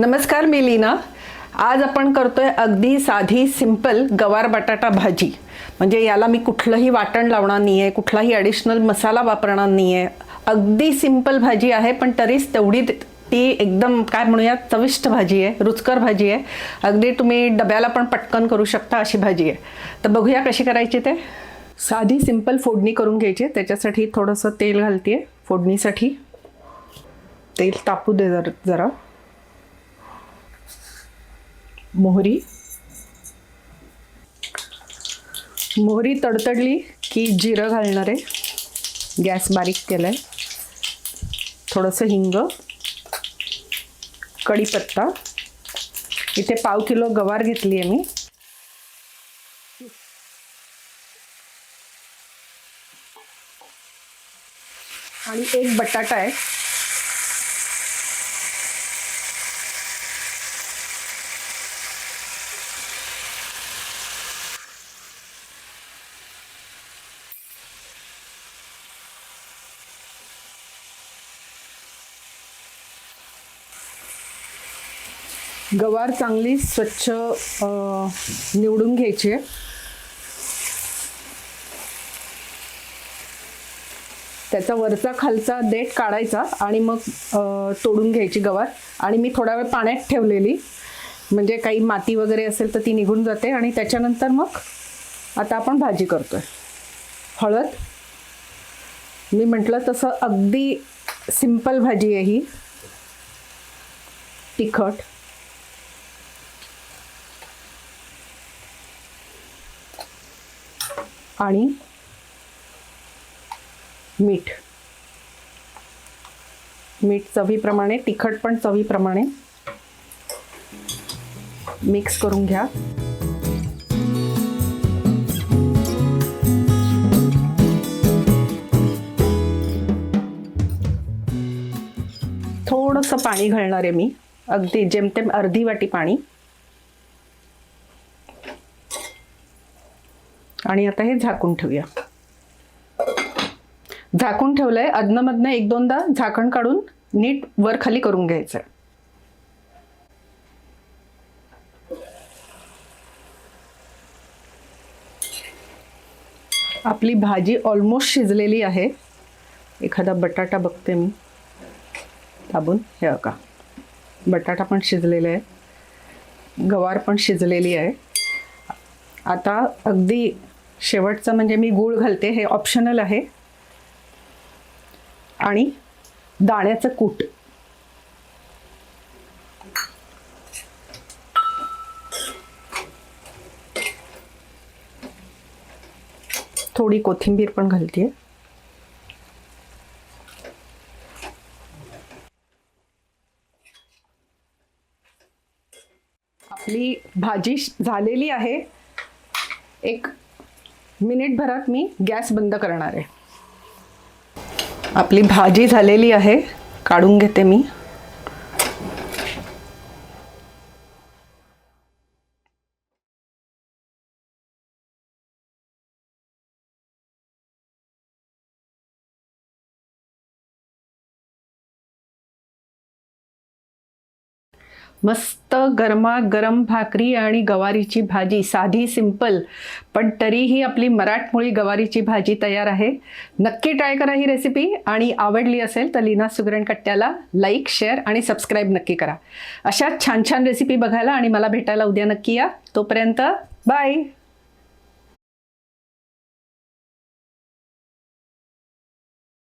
नमस्कार मी लीना. आज आपण करतोय अगदी साधी सिंपल गवार बटाटा भाजी. म्हणजे याला मी कुठलंही वाटण लावणार नाही आहे कुठलाही ॲडिशनल मसाला वापरणार नाही आहे अगदी सिंपल भाजी आहे पण तरीच तेवढी ती एकदम काय म्हणूया चविष्ट भाजी आहे रुचकर भाजी आहे. अगदी तुम्ही डब्याला पण पटकन करू शकता अशी भाजी आहे. तर बघूया कशी करायची ते. साधी सिंपल फोडणी करून घ्यायची आहे. त्याच्यासाठी थोडंसं तेल घालते फोडणीसाठी. तेल तापू दे जर जरा. मोहरी. मोहरी तडतडली की जिरं घालणार. आहे गॅस बारीक केला आहे थोडंसं हिंग. कढीपत्ता. इथे पाव किलो गवार घेतली आहे मी. आणि एक बटाटा आहे. गवार चांगली स्वच्छ निवडून घ्यायची. आहे त्याचा वरचा खालचा देठ काढायचा आणि मग तोडून घ्यायची गवार. आणि मी थोडा वेळ पाण्यात ठेवलेली. म्हणजे काही माती वगैरे असेल तर ती निघून जाते आणि त्याच्यानंतर मग आता आपण भाजी करतोय. हळद. मी म्हटलं तसं अगदी सिंपल भाजी आहे ही. तिखट. आणि मीठ. मीठ चवीप्रमाणे तिखट पण चवीप्रमाणे मिक्स करून घ्या. थोडंसं पाणी घालणार आहे मी. अगदी जेमतेम अर्धी वाटी पाणी. आणि आता हे झाकून ठेवूया. झाकून ठेवलंय. अदनमधनं एक दोनदा झाकण काढून नीट वर खाली करून घ्यायचं आपली भाजी ऑलमोस्ट शिजलेली आहे. एखादा बटाटा बघते मी. दाबून हे का बटाटा पण शिजलेला आहे. गवार पण शिजलेली आहे. आता अगदी शेवटचं म्हणजे मी गूळ घालते हे ऑप्शनल आहे. आणि दाण्याचं कूट. थोडी कोथिंबीर पण घालते आपली भाजी झालेली आहे. एक मिनिटभरात मी गॅस बंद करणार आहे. आपली भाजी झालेली आहे. काढून घेते मी. मस्त गरमागरम भाकरी आणि गवारीची भाजी. साधी सिंपल पण तरीही आपली मराठमोळी गवारीची भाजी तयार आहे. नक्की ट्राय करा ही रेसिपी आणि आवडली असेल तर लीना सुगरण कट्ट्याला लाईक शेअर आणि सबस्क्राईब नक्की करा. अशा छान छान रेसिपी बघायला आणि मला भेटायला उद्या नक्की या. तोपर्यंत बाय